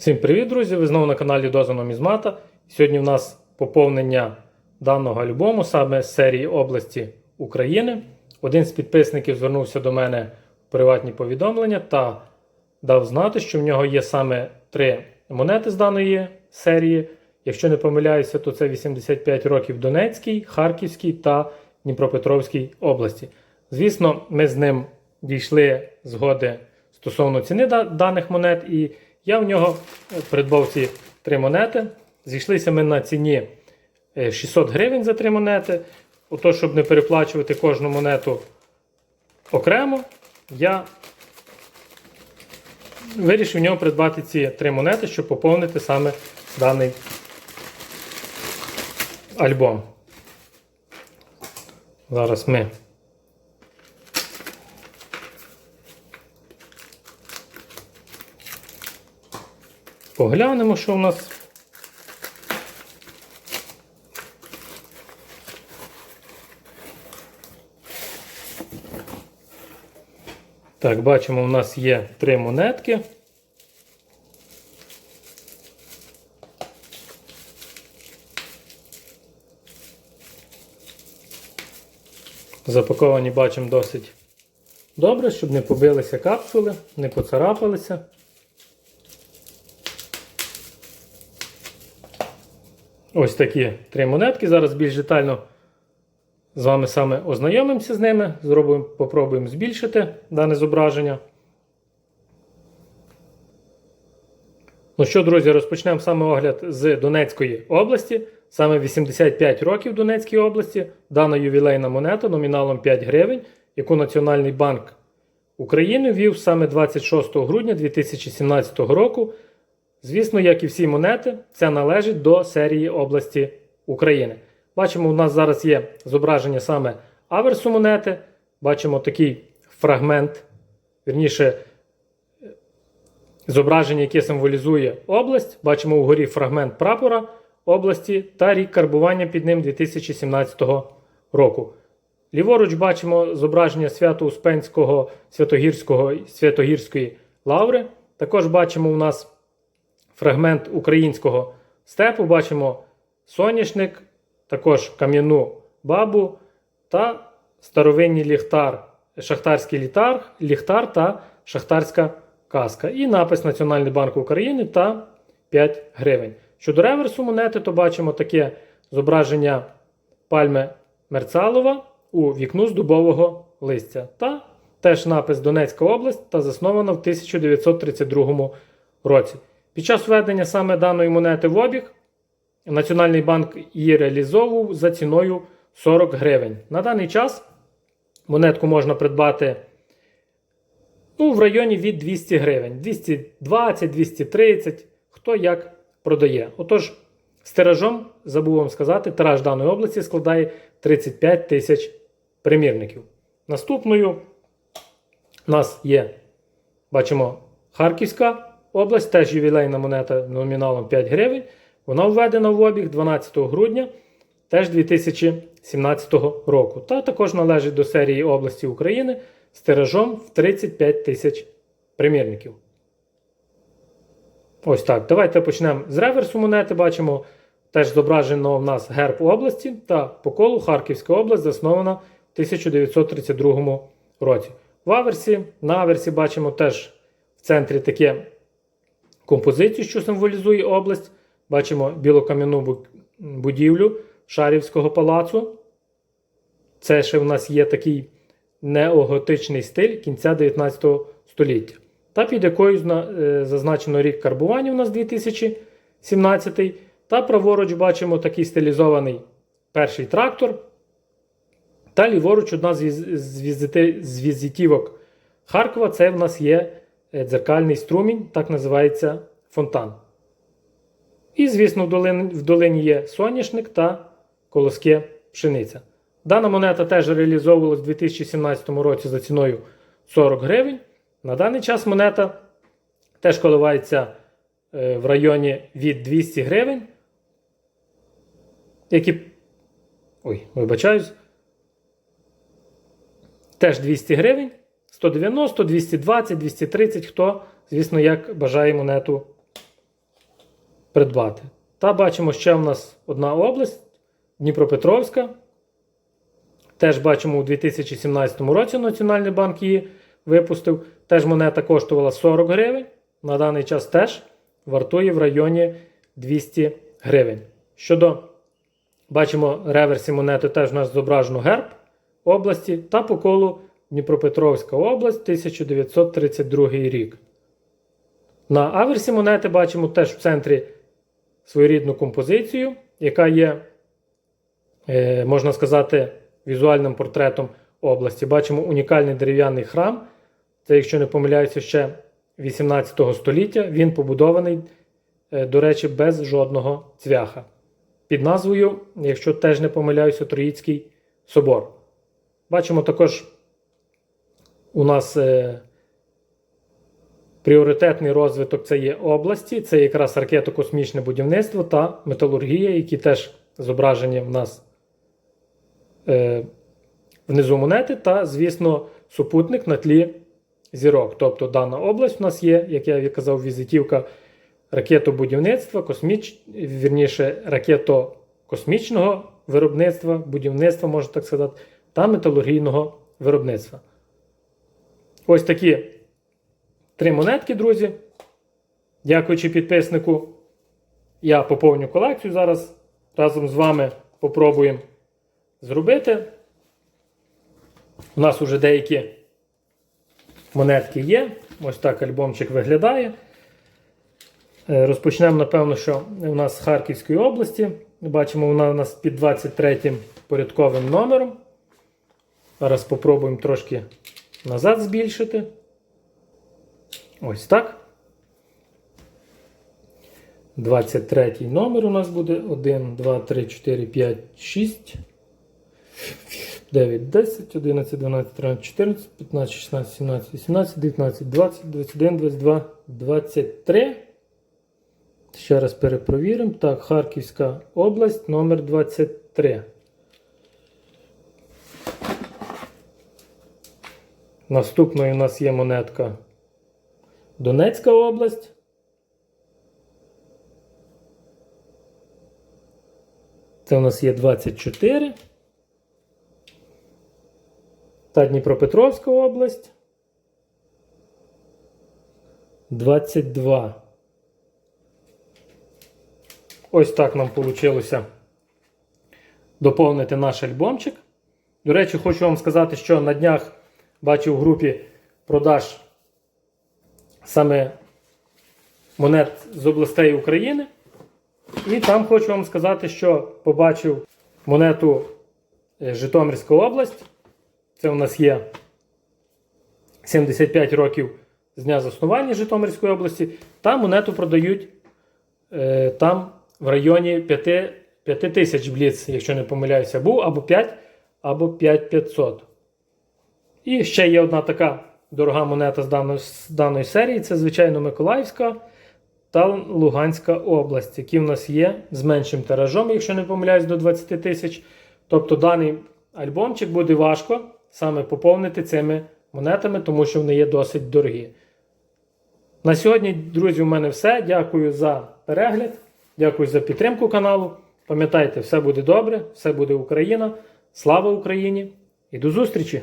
Всім привіт, друзі! Ви знову на каналі Доза Номізмата. Сьогодні в нас поповнення даного альбому саме з серії області України. Один з підписників звернувся до мене в приватні повідомлення та дав знати, що в нього є саме три монети з даної серії. Якщо не помиляюся, то це 85 років Донецькій, Харківській та Дніпропетровській області. Звісно, ми з ним дійшли згоди стосовно ціни даних монет, і я в нього е, придбав ці три монети. Зійшлися ми на ціні е, 600 гривень за три монети. Ото, щоб не переплачувати кожну монету окремо, я вирішив в нього придбати ці три монети, щоб поповнити саме даний альбом. Зараз ми поглянемо, що в нас. Так, бачимо, у нас є три монетки. Запаковані бачимо досить добре, щоб не побилися капсули, не поцарапалися. Ось такі три монетки. Зараз більш детально з вами саме ознайомимося з ними. Зробимо, попробуємо збільшити дане зображення. Ну що, друзі, розпочнемо саме огляд з Донецької області. Саме 85 років Донецькій області. Дана ювілейна монета номіналом 5 гривень, яку Національний банк України ввів саме 26 грудня 2017 року. Звісно, як і всі монети, це належить до серії області України. Бачимо, у нас зараз є зображення саме аверсу монети. Бачимо такий фрагмент, вірніше, зображення, яке символізує область. Бачимо угорі фрагмент прапора області та рік карбування під ним 2017 року. Ліворуч бачимо зображення Свято-Успенського Святогірського Святогірської лаври. Також бачимо у нас фрагмент українського степу. Бачимо соняшник, також кам'яну бабу та старовинний ліхтар, шахтарський літар, ліхтар та шахтарська каска. І напис Національний банк України та 5 гривень. Щодо реверсу монети, то бачимо таке зображення пальми Мерцалова у вікну з дубового листя. Та теж напис Донецька область та заснована в 1932 році. Під час введення саме даної монети в обіг Національний банк її реалізовував за ціною 40 гривень. На даний час монетку можна придбати ну, в районі від 200 гривень. 220, 230, хто як продає. Отож, з тиражом, забув вам сказати, тираж даної області складає 35 тисяч примірників. Наступною у нас є, бачимо, Харківська область, теж ювілейна монета номіналом 5 гривень. Вона введена в обіг 12 грудня теж 2017 року. Та також належить до серії області України з тиражом в 35 тисяч примірників. Ось так. Давайте почнемо з реверсу монети. Бачимо теж зображено в нас герб області та по колу Харківська область заснована в 1932 році. В аверсі, на аверсі бачимо теж в центрі таке композицію, що символізує область. Бачимо білокам'яну бу- будівлю Шарівського палацу. Це ще в нас є такий неоготичний стиль кінця 19 століття. Та під якою е, зазначено рік карбування у нас 2017. Та праворуч бачимо такий стилізований перший трактор. Та ліворуч одна з, візитівок Харкова це в нас є дзеркальний струмінь, так називається фонтан. І, звісно, в долині, в долині є соняшник та колоски пшениця. Дана монета теж реалізовувалась у 2017 році за ціною 40 гривень. На даний час монета теж коливається е, в районі від 200 гривень. Які. Ой, вибачаюсь. Теж 200 гривень. 190, 220, 230, хто, звісно, як бажає монету придбати. Та бачимо, ще в нас одна область Дніпропетровська. Теж бачимо, у 2017 році Національний банк її випустив. Теж монета коштувала 40 гривень. На даний час теж вартує в районі 200 гривень. Щодо, бачимо, реверсі монети теж у нас зображено герб області та по колу Дніпропетровська область 1932 рік. На аверсі монети бачимо теж в центрі своєрідну композицію, яка є, е, можна сказати, візуальним портретом області. Бачимо унікальний дерев'яний храм. Це, якщо не помиляюся, ще 18 століття. Він побудований, е, до речі, без жодного цвяха. Під назвою, якщо теж не помиляюся, Троїцький собор. Бачимо також у нас е, пріоритетний розвиток це є області, це якраз ракетокосмічне будівництво та металургія, які теж зображені в нас е, внизу монети, та, звісно, супутник на тлі зірок. Тобто дана область у нас є, як я казав, візитівка ракетобудівництва, косміч... вірніше, ракетокосмічного виробництва, будівництва, можна так сказати, та металургійного виробництва. Ось такі три монетки, друзі. Дякуючи підписнику, я поповню колекцію. Зараз разом з вами попробуємо зробити. У нас вже деякі монетки є. Ось так альбомчик виглядає. Е, Розпочнемо, напевно, що у нас з Харківської області. Бачимо, вона у нас під 23 порядковим номером. Зараз спробуємо трошки назад збільшити. Ось так. 23 номер у нас буде 1, 2, 3, 4, 5, 6, 9, 10, 11, 12, 13, 14, 15, 16, 17, 18, 19, 20, 21, 22, 23. Ще раз перепровіримо. Так, Харківська область, номер 23. Наступною у нас є монетка Донецька область. Це у нас є 24. Та Дніпропетровська область. 22. Ось так нам вийшло доповнити наш альбомчик. До речі, хочу вам сказати, що на днях бачив в групі продаж саме монет з областей України. І там хочу вам сказати, що побачив монету е, Житомирська область. Це у нас є 75 років з дня заснування Житомирської області. Там монету продають е, там в районі 5, 5 тисяч бліц, якщо не помиляюся, був або 5, або 5500. І ще є одна така дорога монета з даної, з даної серії. Це, звичайно, Миколаївська та Луганська область, які в нас є з меншим тиражом, якщо не помиляюсь, до 20 тисяч. Тобто даний альбомчик буде важко саме поповнити цими монетами, тому що вони є досить дорогі. На сьогодні, друзі, у мене все. Дякую за перегляд. Дякую за підтримку каналу. Пам'ятайте, все буде добре, все буде Україна. Слава Україні і до зустрічі!